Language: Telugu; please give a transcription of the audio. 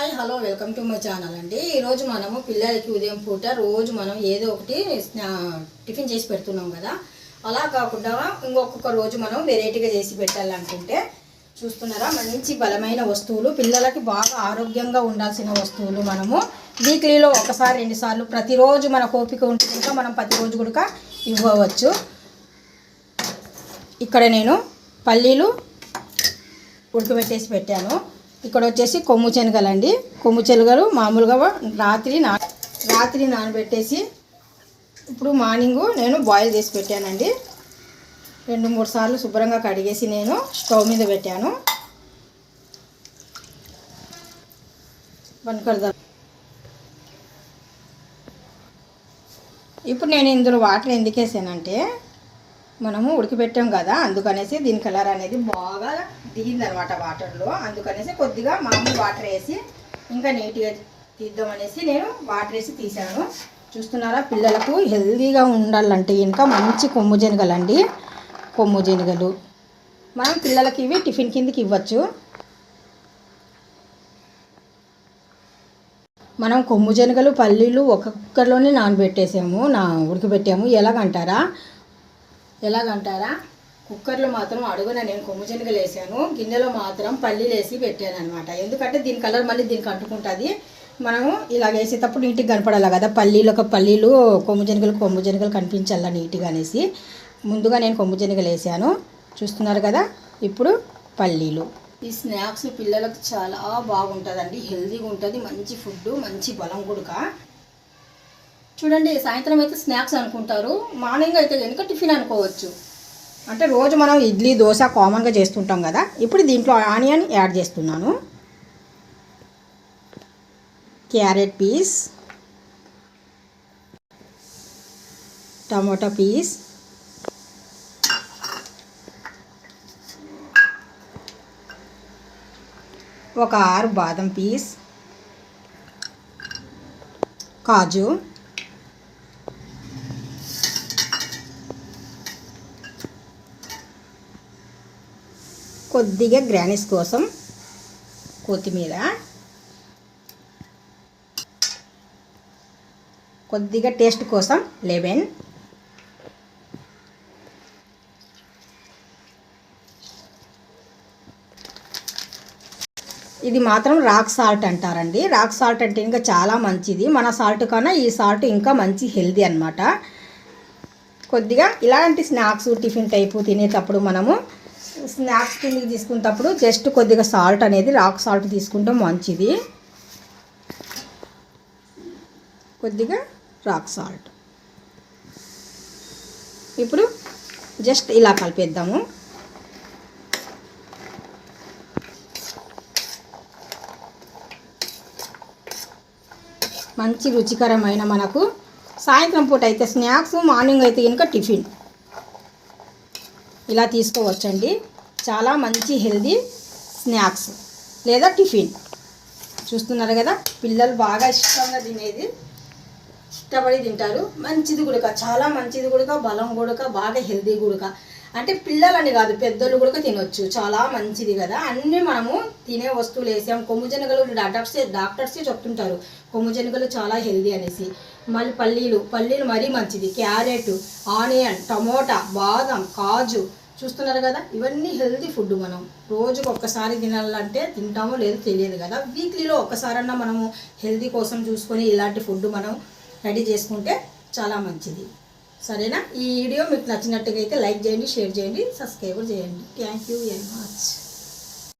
Hi hello welcome to my channel అండి. ఈరోజు మనము పిల్లలకి ఉదయం పూట రోజు మనం ఏదో ఒకటి టిఫిన్ చేసి పెడుతున్నాం కదా. అలా కాకుండా ఇంకొక రోజు మనం వెరైటీగా చేసి పెట్టాలనుకుంటే చూస్తున్నారా? మంచి బలమైన వస్తువులు పిల్లలకి బాగా ఆరోగ్యంగా ఉండాల్సిన వస్తువులు మనము వీక్లీలో ఒకసారి రెండుసార్లు ప్రతిరోజు మన ఓపిక ఉంటే కనుక మనం ప్రతిరోజు కూడా ఇవ్వవచ్చు. ఇక్కడ నేను పల్లీలు ఉడకబెట్టేసి పెట్టాను. ఇక్కడ వచ్చేసి కొమ్ము శనగలండి. కొమ్ము శనగలు మామూలుగా రాత్రి నా రాత్రి నానబెట్టేసి ఇప్పుడు మార్నింగ్ నేను బాయిల్ చేసి పెట్టానండి. రెండు మూడు సార్లు శుభ్రంగా కడిగేసి నేను స్టవ్ మీద పెట్టాను. వనకడదా ఇప్పుడు నేను ఇందులో వాటర్ ఎందుకేసానంటే మనము ఉడికిపెట్టాం కదా అందుకనేసి దీని కలర్ అనేది బాగా దిగిందనమాట వాటర్లో. అందుకనేసి కొద్దిగా మామూలు వాటర్ వేసి ఇంకా నీట్గా తీద్దామనేసి నేను వాటర్ వేసి తీసాను చూస్తున్నారా పిల్లలకు హెల్తీగా ఉండాలంటే ఇంకా మంచి కొమ్ము జనగలండి. కొమ్ము జనగలు. మనం పిల్లలకి ఇవి టిఫిన్ కిందకి ఇవ్వచ్చు. మనం కొమ్ము శనగలు పల్లీలు ఒక్కొక్కరిలోనే నానబెట్టేసాము నా ఉడకబెట్టాము ఎలాగంటారా? ఎలాగంటారా? కుక్కర్లో మాత్రం అడుగున నేను కొమ్ము శనగలు వేసాను గిన్నెలో మాత్రం పల్లీలు వేసి పెట్టాను అనమాట ఎందుకంటే దీని కలర్ మళ్ళీ దీనికి అంటుకుంటుంది. మనము ఇలా వేసేటప్పుడు నీట్గా కనపడాలి కదా. పల్లీలు ఒక పల్లీలు కొమ్ము శనగలు కొమ్ము శనగలు కనిపించాలా నీట్గా అనేసి. ముందుగా నేను కొమ్ము శనగలు వేసాను చూస్తున్నారు కదా? ఇప్పుడు పల్లీలు. ఈ స్నాక్స్ పిల్లలకు చాలా బాగుంటుందండి. హెల్తీగా ఉంటుంది. మంచి ఫుడ్ మంచి బలం కూడా చూడండి సాయంత్రం అయితే స్నాక్స్ అనుకుంటారు. మార్నింగ్ అయితే కనుక టిఫిన్ అనుకోవచ్చు. అంటే రోజు మనం ఇడ్లీ దోశ కామన్గా చేస్తుంటాం కదా? ఇప్పుడు దీంట్లో ఆనియన్ యాడ్ చేస్తున్నాను. క్యారెట్ పీస్ టమాటా పీస్ ఒక ఆరు బాదం పీస్ కాజు కొద్దిగా గ్రానిస్ కోసం కొత్తిమీర. కొద్దిగా టేస్ట్ కోసం లెమన్. ఇది మాత్రం రాక్ సాల్ట్ అంటారండి. రాక్ సాల్ట్ అంటే ఇంకా చాలా మంచిది. మన సాల్ట్ కన్నా ఈ సాల్ట్ ఇంకా మంచి హెల్దీ అన్నమాట. కొద్దిగా ఇలాంటి స్నాక్స్ టిఫిన్ టైపు తినేటప్పుడు మనము స్నాక్స్ కిందకి తీసుకునేటప్పుడు జస్ట్ కొద్దిగా సాల్ట్ అనేది రాక్ సాల్ట్ తీసుకుంటే మంచిది. కొద్దిగా రాక్ సాల్ట్. ఇప్పుడు జస్ట్ ఇలా కలిపేద్దాము. మంచి రుచికరమైన మనకు సాయంత్రం పూట అయితే స్నాక్స్ మార్నింగ్ అయితే కనుక టిఫిన్. ఇలా తీసుకోవచ్చండి. చాలా మంచి హెల్దీ స్నాక్స్ లేదా టిఫిన్. చూస్తున్నారు కదా పిల్లలు బాగా ఇష్టంగా తినేది ఇష్టపడి తింటారు. మంచిది గుడక చాలా మంచిది గుడక బలం గుడక బాగా హెల్దీ గుడక. అంటే పిల్లలని కాదు పెద్దలు కూడా తినొచ్చు. చాలా మంచిది కదా. అన్నీ మనము తినే వస్తువులు వేసాం. కొమ్ము జనగలు డాక్టర్స్ డాక్టర్స్ చెప్తుంటారు. కొమ్ము జనగలు చాలా హెల్దీ అనేసి. మళ్ళీ పల్లీలు పల్లీలు మరీ మంచిది. క్యారెట్ ఆనియన్ టమోటా బాదం కాజు చూస్తున్నారు కదా ఇవన్నీ హెల్తీ ఫుడ్ మనం. రోజుకు ఒక్కసారి తినాలంటే తింటామో లేదో తెలియదు కదా. వీక్లీలో ఒక్కసారన్నా మనము హెల్తీ కోసం చూసుకొని ఇలాంటి ఫుడ్ మనం రెడీ చేసుకుంటే చాలా మంచిది. సరేనా? ఈ వీడియో మీకు నచ్చినట్టుగా అయితే లైక్ చేయండి షేర్ చేయండి సబ్స్క్రైబ్ చేయండి. Thank you very much